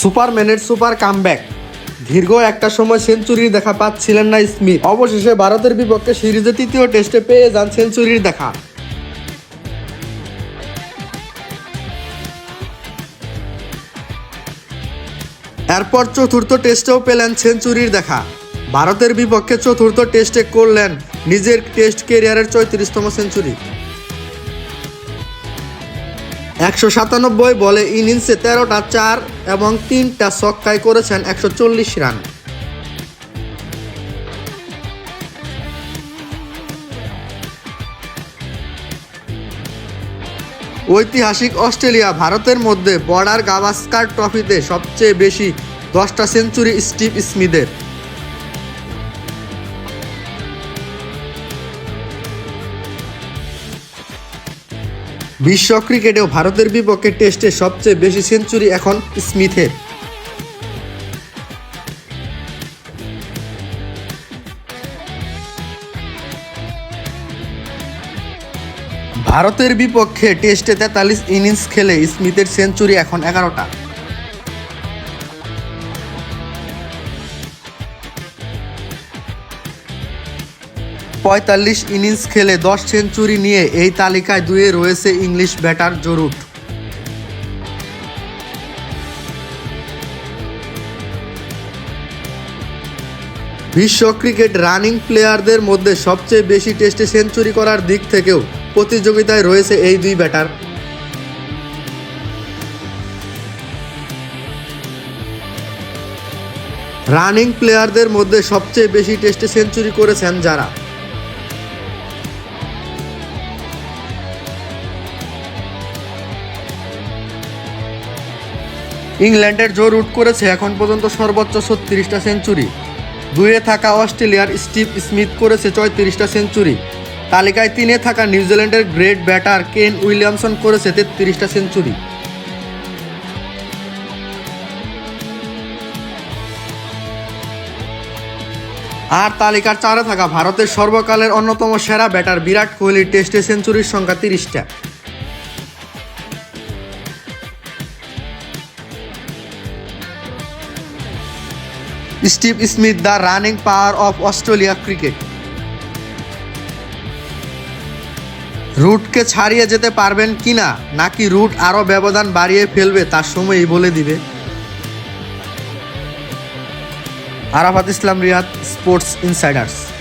সুপারম্যানের super comeback. দীর্ঘ একটা সময় সেঞ্চুরির দেখা পাচ্ছিলেন না স্মিথ। অবশেষে ভারতের বিপক্ষে সিরিজে তৃতীয় টেস্টে পেয়ে যান সেঞ্চুরির দেখা। এরপর চতুর্থ টেস্টেও পেলেন সেঞ্চুরির দেখা। ভারতের বিপক্ষে চতুর্থ টেস্টে করলেন নিজের টেস্ট কেরিয়ারের চৌত্রিশতম সেঞ্চুরি। একশো সাতানব্বই বলে ইনিংসে তেরোটা চার এবং তিনটা ছক্কায় করেছেন একশো চল্লিশ রান। ঐতিহাসিক অস্ট্রেলিয়া ভারতের মধ্যে বর্ডার গাভাস্কার ট্রফিতে সবচেয়ে বেশি দশটা সেঞ্চুরি স্টিভ স্মিথের। বিশ্ব ক্রিকেটেও ভারতের বিপক্ষে টেস্টে সবচেয়ে বেশি সেঞ্চুরি এখন স্মিথের। ভারতের বিপক্ষে টেস্টে তেতাল্লিশ ইনিংস খেলে স্মিথের সেঞ্চুরি এখন এগারোটা। পঁয়তাল্লিশ ইনিংস খেলে দশ সেঞ্চুরি নিয়ে এই তালিকায় দুয়ে রয়েছে ইংলিশ ব্যাটার জরুট বিশ্ব ক্রিকেট রানিং প্লেয়ারদের মধ্যে সবচেয়ে বেশি টেস্টে সেঞ্চুরি করার দিক থেকেও প্রতিযোগিতায় রয়েছে এই দুই ব্যাটার। রানিং প্লেয়ারদের মধ্যে সবচেয়ে বেশি টেস্টে সেঞ্চুরি করেছেন যারা? ইংল্যান্ডের জো রুট করেছে এখন পর্যন্ত সর্বোচ্চ ছত্রিশটা সেঞ্চুরি। দুয়ে থাকা অস্ট্রেলিয়ার স্টিভ স্মিথ করেছে চৌত্রিশটা সেঞ্চুরি। তালিকায় তিনে থাকা নিউজিল্যান্ডের গ্রেট ব্যাটার কেন উইলিয়ামসন করেছে তেত্রিশটা সেঞ্চুরি। আর তালিকার চারে থাকা ভারতের সর্বকালের অন্যতম সেরা ব্যাটার বিরাট কোহলি টেস্টে সেঞ্চুরির সংখ্যা তিরিশটা। Steve Smith, the running power of Australia cricket. রুটকে ছাড়িয়ে যেতে পারবেন কি না নাকি রুট আরও ব্যবধান বাড়িয়ে ফেলবে তার সময়ই বলে দিবে। Arafat Islam, Riyad, sports insiders.